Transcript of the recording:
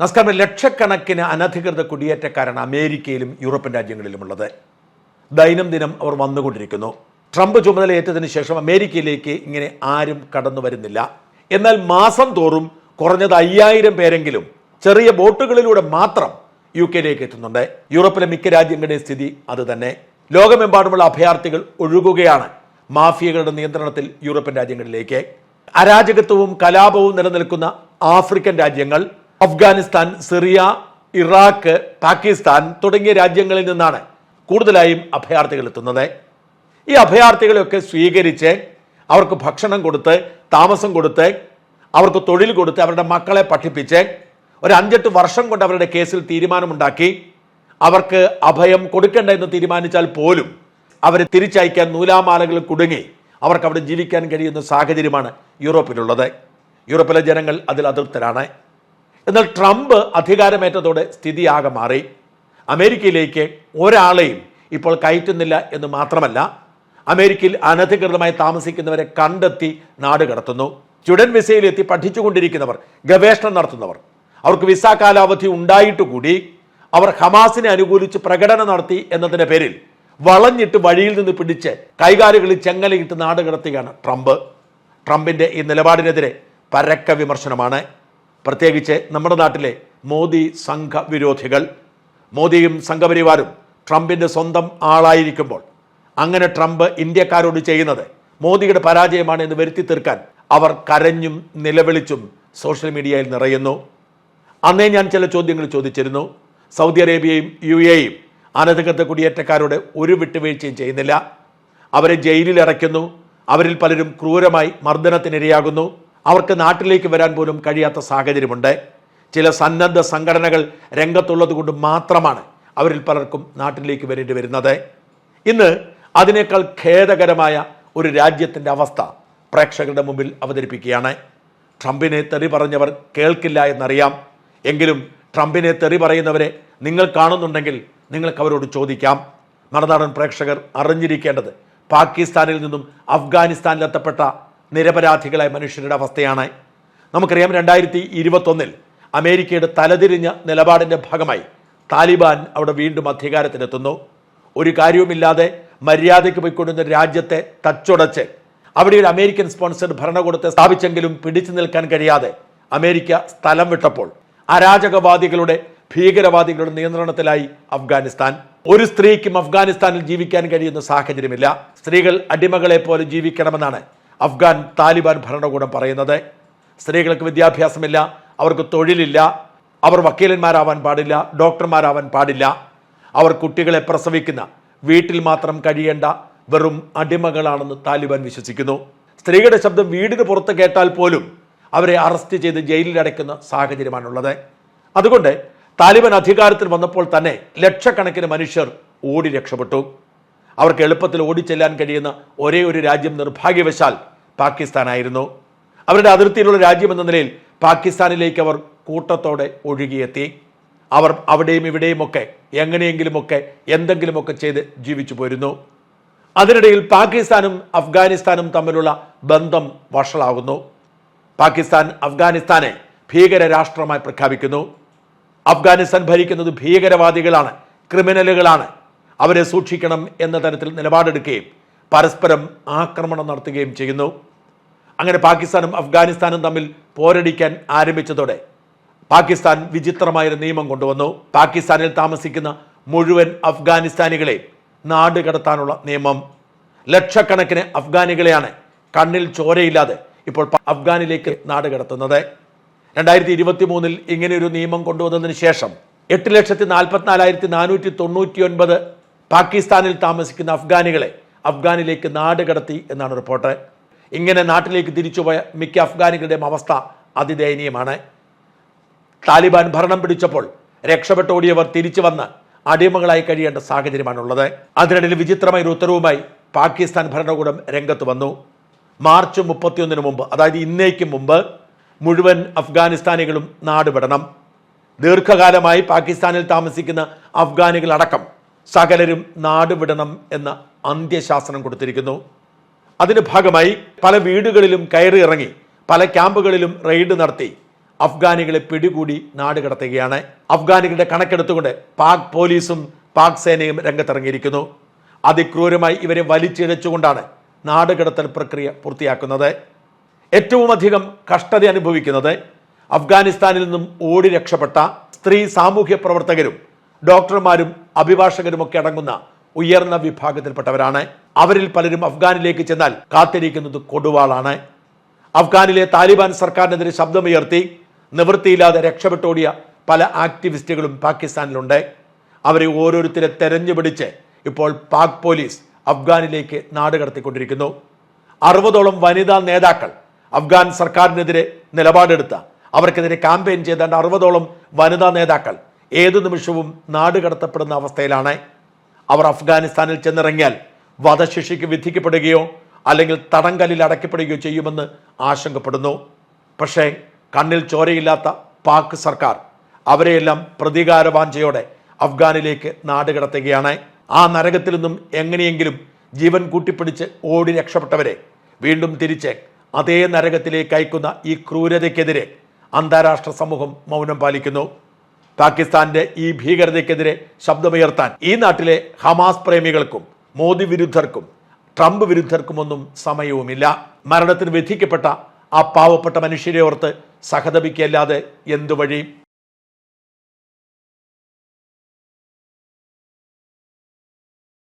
നമസ്കാരം ലക്ഷക്കണക്കിന് അനധികൃത കുടിയേറ്റക്കാരാണ് അമേരിക്കയിലും യൂറോപ്യൻ രാജ്യങ്ങളിലുമുള്ളത്. ദൈനംദിനം അവർ വന്നുകൊണ്ടിരിക്കുന്നു. ട്രംപ് ചുമതലയേറ്റതിന് ശേഷം അമേരിക്കയിലേക്ക് ഇങ്ങനെ ആരും കടന്നു വരുന്നില്ല. എന്നാൽ മാസം തോറും കുറഞ്ഞത് അയ്യായിരം പേരെങ്കിലും ചെറിയ ബോട്ടുകളിലൂടെ മാത്രം യു കെയിലേക്ക് എത്തുന്നുണ്ട്. യൂറോപ്പിലെ മിക്ക രാജ്യങ്ങളുടെയും സ്ഥിതി അത് തന്നെ ലോകമെമ്പാടുമുള്ള അഭയാർത്ഥികൾ ഒഴുകുകയാണ് മാഫിയകളുടെ നിയന്ത്രണത്തിൽ യൂറോപ്യൻ രാജ്യങ്ങളിലേക്ക്. അരാജകത്വവും കലാപവും നിലനിൽക്കുന്ന ആഫ്രിക്കൻ രാജ്യങ്ങൾ അഫ്ഗാനിസ്ഥാൻ സിറിയ ഇറാഖ് പാകിസ്ഥാൻ തുടങ്ങിയ രാജ്യങ്ങളിൽ നിന്നാണ് കൂടുതലായും അഭയാർത്ഥികൾ എത്തുന്നത്. ഈ അഭയാർത്ഥികളെയൊക്കെ സ്വീകരിച്ച് അവർക്ക് ഭക്ഷണം കൊടുത്ത് താമസം കൊടുത്ത് അവർക്ക് തൊഴിൽ കൊടുത്ത് അവരുടെ മക്കളെ പഠിപ്പിച്ച് ഒരു അഞ്ചെട്ട് വർഷം കൊണ്ട് അവരുടെ കേസിൽ തീരുമാനമുണ്ടാക്കി. അവർക്ക് അഭയം കൊടുക്കേണ്ട എന്ന് തീരുമാനിച്ചാൽ പോലും അവരെ തിരിച്ചയക്കാൻ നൂലാമാലകൾ കുടുങ്ങി അവർക്ക് അവിടെ ജീവിക്കാൻ കഴിയുന്ന സാഹചര്യമാണ് യൂറോപ്പിലുള്ളത്. യൂറോപ്പിലെ ജനങ്ങൾ അതിൽ അതൃപ്തരാണ്. എന്നാൽ ട്രംപ് അധികാരമേറ്റതോടെ സ്ഥിതി ആകെ മാറി. അമേരിക്കയിലേക്ക് ഒരാളെയും ഇപ്പോൾ കയറ്റുന്നില്ല എന്ന് മാത്രമല്ല അമേരിക്കയിൽ അനധികൃതമായി താമസിക്കുന്നവരെ കണ്ടെത്തി നാട് കടത്തുന്നു. സ്റ്റുഡന്റ് വിസയിലെത്തി പഠിച്ചുകൊണ്ടിരിക്കുന്നവർ ഗവേഷണം നടത്തുന്നവർ അവർക്ക് വിസ കാലാവധി ഉണ്ടായിട്ട് കൂടി അവർ ഹമാസിനെ അനുകൂലിച്ച് പ്രകടനം നടത്തി എന്നതിന്റെ പേരിൽ വളഞ്ഞിട്ട് വഴിയിൽ നിന്ന് പിടിച്ച് കൈകാലുകളിൽ ചെങ്ങലയിട്ട് നാട് കടത്തുകയാണ് ട്രംപ്. ട്രംപിന്റെ ഈ നിലപാടിനെതിരെ പരക്ക വിമർശനമാണ്. പ്രത്യേകിച്ച് നമ്മുടെ നാട്ടിലെ മോദി സംഘ വിരോധികൾ മോദിയും സംഘപരിവാരും ട്രംപിന്റെ സ്വന്തം ആളായിരിക്കുമ്പോൾ അങ്ങനെ ട്രംപ് ഇന്ത്യക്കാരോട് ചെയ്യുന്നത് മോദിയുടെ പരാജയമാണ് എന്ന് വരുത്തി തീർക്കാൻ അവർ കരഞ്ഞും നിലവിളിച്ചും സോഷ്യൽ മീഡിയയിൽ നിറയുന്നു. അന്നേ ഞാൻ ചില ചോദ്യങ്ങൾ ചോദിച്ചിരുന്നു. സൗദി അറേബ്യയും യു എയും അനധികൃത കുടിയേറ്റക്കാരോട് ഒരു വിട്ടുവീഴ്ചയും ചെയ്യുന്നില്ല. അവരെ ജയിലിൽ അടയ്ക്കുന്നു. അവരിൽ പലരും ക്രൂരമായി മർദ്ദനത്തിനിരയാകുന്നു. അവർക്ക് നാട്ടിലേക്ക് വരാൻ പോലും കഴിയാത്ത സാഹചര്യമുണ്ട്. ചില സന്നദ്ധ സംഘടനകൾ രംഗത്തുള്ളത് കൊണ്ട് മാത്രമാണ് അവരിൽ പലർക്കും നാട്ടിലേക്ക് വരേണ്ടി വരുന്നത്. ഇന്ന് അതിനേക്കാൾ ഖേദകരമായ ഒരു രാജ്യത്തിന്റെ അവസ്ഥ പ്രേക്ഷകരുടെ മുമ്പിൽ അവതരിപ്പിക്കുകയാണ്. ട്രംപിനെ തെറി പറഞ്ഞവർ കേൾക്കില്ല എന്നറിയാം. എങ്കിലും ട്രംപിനെ തെറി പറയുന്നവരെ നിങ്ങൾ കാണുന്നുണ്ടെങ്കിൽ നിങ്ങൾക്ക് അവരോട് ചോദിക്കാം. നടനാടൻ പ്രേക്ഷകർ അറിഞ്ഞിരിക്കേണ്ടത് പാകിസ്ഥാനിൽ നിന്നും അഫ്ഗാനിസ്ഥാനിലെത്തപ്പെട്ട നിരപരാധികളായ മനുഷ്യരുടെ അവസ്ഥയാണ്. നമുക്കറിയാം രണ്ടായിരത്തി ഇരുപത്തൊന്നിൽ അമേരിക്കയുടെ തലതിരിഞ്ഞ നിലപാടിന്റെ ഭാഗമായി താലിബാൻ അവിടെ വീണ്ടും അധികാരത്തിലെത്തുന്നു. ഒരു കാര്യവുമില്ലാതെ മര്യാദയ്ക്ക് പോയിക്കൊണ്ടുന്ന രാജ്യത്തെ തച്ചുടച്ച് അവിടെ ഒരു അമേരിക്കൻ സ്പോൺസർഡ് ഭരണകൂടത്തെ സ്ഥാപിച്ചെങ്കിലും പിടിച്ചു നിൽക്കാൻ കഴിയാതെ അമേരിക്ക സ്ഥലം വിട്ടപ്പോൾ അരാജകവാദികളുടെ ഭീകരവാദികളുടെ നിയന്ത്രണത്തിലായി അഫ്ഗാനിസ്ഥാൻ. ഒരു സ്ത്രീക്കും അഫ്ഗാനിസ്ഥാനിൽ ജീവിക്കാൻ കഴിയുന്ന സാഹചര്യമില്ല. സ്ത്രീകൾ അടിമകളെ പോലെ ജീവിക്കണമെന്നാണ് അഫ്ഗാൻ താലിബാൻ ഭരണകൂടം പറയുന്നത്. സ്ത്രീകൾക്ക് വിദ്യാഭ്യാസമില്ല അവർക്ക് തൊഴിലില്ല അവർ വക്കീലന്മാരാവാൻ പാടില്ല ഡോക്ടർമാരാവാൻ പാടില്ല. അവർ കുട്ടികളെ പ്രസവിക്കുന്ന വീട്ടിൽ മാത്രം കഴിയേണ്ട വെറും അടിമകളാണെന്ന് താലിബാൻ വിശ്വസിക്കുന്നു. സ്ത്രീകളുടെ ശബ്ദം വീടിന് പുറത്ത് കേട്ടാൽ പോലും അവരെ അറസ്റ്റ് ചെയ്ത് ജയിലിൽ അടയ്ക്കുന്ന സാഹചര്യമാണുള്ളത്. അതുകൊണ്ട് താലിബാൻ അധികാരത്തിൽ വന്നപ്പോൾ തന്നെ ലക്ഷക്കണക്കിന് മനുഷ്യർ ഓടി രക്ഷപ്പെട്ടു. അവർക്ക് എളുപ്പത്തിൽ ഓടിച്ചെല്ലാൻ കഴിയുന്ന ഒരേ ഒരു രാജ്യം നിർഭാഗ്യവശാൽ പാകിസ്ഥാനായിരുന്നു. അവരുടെ അതിർത്തിയിലുള്ള രാജ്യം എന്ന നിലയിൽ പാകിസ്ഥാനിലേക്ക് അവർ കൂട്ടത്തോടെ ഒഴുകിയെത്തി. അവർ അവിടെയും ഇവിടെയുമൊക്കെ എങ്ങനെയെങ്കിലുമൊക്കെ എന്തെങ്കിലുമൊക്കെ ചെയ്ത് ജീവിച്ചു പോരുന്നു. അതിനിടയിൽ പാകിസ്ഥാനും അഫ്ഗാനിസ്ഥാനും തമ്മിലുള്ള ബന്ധം വഷളാകുന്നു. പാകിസ്ഥാൻ അഫ്ഗാനിസ്ഥാനെ ഭീകര രാഷ്ട്രമായി പ്രഖ്യാപിക്കുന്നു. അഫ്ഗാനിസ്ഥാൻ ഭരിക്കുന്നത് ഭീകരവാദികളാണ് ക്രിമിനലുകളാണ്. അവരെ സൂക്ഷിക്കണം എന്ന തരത്തിൽ നിലപാടെടുക്കുകയും പരസ്പരം ആക്രമണം നടത്തുകയും ചെയ്യുന്നു. അങ്ങനെ പാകിസ്ഥാനും അഫ്ഗാനിസ്ഥാനും തമ്മിൽ പോരടിക്കാൻ ആരംഭിച്ചതോടെ പാകിസ്ഥാൻ വിചിത്രമായൊരു നിയമം കൊണ്ടുവന്നു. പാകിസ്ഥാനിൽ താമസിക്കുന്ന മുഴുവൻ അഫ്ഗാനിസ്ഥാനികളെ നാട് കടത്താനുള്ള നിയമം. ലക്ഷക്കണക്കിന് അഫ്ഗാനികളെയാണ് കണ്ണിൽ ചോരയില്ലാതെ ഇപ്പോൾ അഫ്ഗാനിലേക്ക് നാട് കടത്തുന്നത്. രണ്ടായിരത്തി ഇരുപത്തി മൂന്നിൽ ഇങ്ങനെയൊരു നിയമം കൊണ്ടുവന്നതിന് ശേഷം എട്ട് ലക്ഷത്തി നാൽപ്പത്തിനാലായിരത്തി നാനൂറ്റി തൊണ്ണൂറ്റി ഒൻപത് പാകിസ്ഥാനിൽ താമസിക്കുന്ന അഫ്ഗാനികളെ അഫ്ഗാനിലേക്ക് നാട് കടത്തി എന്നാണ് റിപ്പോർട്ട്. ഇങ്ങനെ നാട്ടിലേക്ക് തിരിച്ചുപോയ മിക്ക അഫ്ഗാനികളുടെയും അവസ്ഥ അതിദയനീയമാണ്. താലിബാൻ ഭരണം പിടിച്ചപ്പോൾ രക്ഷപ്പെട്ടോടിയവർ തിരിച്ചു വന്ന് അടിമകളായി കഴിയേണ്ട സാഹചര്യമാണുള്ളത്. അതിനിടയിൽ വിചിത്രമായ ഒരു ഉത്തരവുമായി പാകിസ്ഥാൻ ഭരണകൂടം രംഗത്ത് വന്നു. മാർച്ച് മുപ്പത്തിയൊന്നിന് മുമ്പ് അതായത് ഇന്നേക്ക് മുമ്പ് മുഴുവൻ അഫ്ഗാനിസ്ഥാനികളും നാടുവിടണം ദീർഘകാലമായി പാകിസ്ഥാനിൽ താമസിക്കുന്ന അഫ്ഗാനികൾ അടക്കം സകലരും നാട് വിടണം എന്ന അന്ത്യശാസനം കൊടുത്തിരിക്കുന്നു. അതിന് ഭാഗമായി പല വീടുകളിലും കയറി ഇറങ്ങി പല ക്യാമ്പുകളിലും റെയ്ഡ് നടത്തി അഫ്ഗാനികളെ പിടികൂടി നാട് കടത്തുകയാണ്. അഫ്ഗാനികളുടെ കണക്കെടുത്തുകൊണ്ട് പാക് പോലീസും പാക് സേനയും രംഗത്തിറങ്ങിയിരിക്കുന്നു. അതിക്രൂരമായി ഇവരെ വലിച്ചിഴച്ചുകൊണ്ടാണ് നാടുകടത്തൽ പ്രക്രിയ പൂർത്തിയാക്കുന്നത്. ഏറ്റവും അധികം കഷ്ടത അനുഭവിക്കുന്നത് അഫ്ഗാനിസ്ഥാനിൽ നിന്നും ഓടി രക്ഷപ്പെട്ട സ്ത്രീ സാമൂഹ്യ പ്രവർത്തകരും ഡോക്ടർമാരും അഭിഭാഷകരുമൊക്കെ അടങ്ങുന്ന ഉയർന്ന വിഭാഗത്തിൽപ്പെട്ടവരാണ്. അവരിൽ പലരും അഫ്ഗാനിലേക്ക് ചെന്നാൽ കാത്തിരിക്കുന്നത് കൊടുവാളാണ്. അഫ്ഗാനിലെ താലിബാൻ സർക്കാരിനെതിരെ ശബ്ദമുയർത്തി നിവൃത്തിയില്ലാതെ രക്ഷപ്പെട്ടോടിയ പല ആക്ടിവിസ്റ്റുകളും പാകിസ്ഥാനിലുണ്ട്. അവരെ ഓരോരുത്തരെ തെരഞ്ഞുപിടിച്ച് ഇപ്പോൾ പാക് പോലീസ് അഫ്ഗാനിലേക്ക് നാടുകടത്തിക്കൊണ്ടിരിക്കുന്നു അറുപതോളം വനിതാ നേതാക്കൾ അഫ്ഗാൻ സർക്കാരിനെതിരെ നിലപാടെടുത്ത അവർക്കെതിരെ ക്യാമ്പയിൻ ചെയ്താണ്ട് അറുപതോളം വനിതാ നേതാക്കൾ ഏതു നിമിഷവും നാടുകടത്തപ്പെടുന്ന അവസ്ഥയിലാണ്. അവർ അഫ്ഗാനിസ്ഥാനിൽ ചെന്നിറങ്ങിയാൽ വധശിക്ഷയ്ക്ക് വിധിക്കപ്പെടുകയോ അല്ലെങ്കിൽ തടങ്കലിൽ അടയ്ക്കപ്പെടുകയോ ചെയ്യുമെന്ന് ആശങ്കപ്പെടുന്നു. പക്ഷേ കണ്ണിൽ ചോരയില്ലാത്ത പാക് സർക്കാർ അവരെയെല്ലാം പ്രതികാരവാഞ്ചയോടെ അഫ്ഗാനിലേക്ക് നാടുകടത്തുകയാണ് ആ നരകത്തിൽ നിന്നും എങ്ങനെയെങ്കിലും ജീവൻ കൂട്ടിപ്പിടിച്ച് ഓടി രക്ഷപ്പെട്ടവരെ വീണ്ടും തിരിച്ച് അതേ നരകത്തിലേക്ക് അയക്കുന്ന ഈ ക്രൂരതയ്ക്കെതിരെ അന്താരാഷ്ട്ര സമൂഹം മൗനം പാലിക്കുന്നു. പാകിസ്ഥാന്റെ ഈ ഭീകരതയ്ക്കെതിരെ ശബ്ദമുയർത്താൻ ഈ നാട്ടിലെ ഹമാസ് പ്രേമികൾക്കും മോദി വിരുദ്ധർക്കും ട്രംപ് വിരുദ്ധർക്കുമൊന്നും സമയവുമില്ല. മരണത്തിന് വിധിക്കപ്പെട്ട ആ പാവപ്പെട്ട മനുഷ്യരെ ഓർത്ത് സഹതപിക്കല്ലാതെ എന്തു വഴി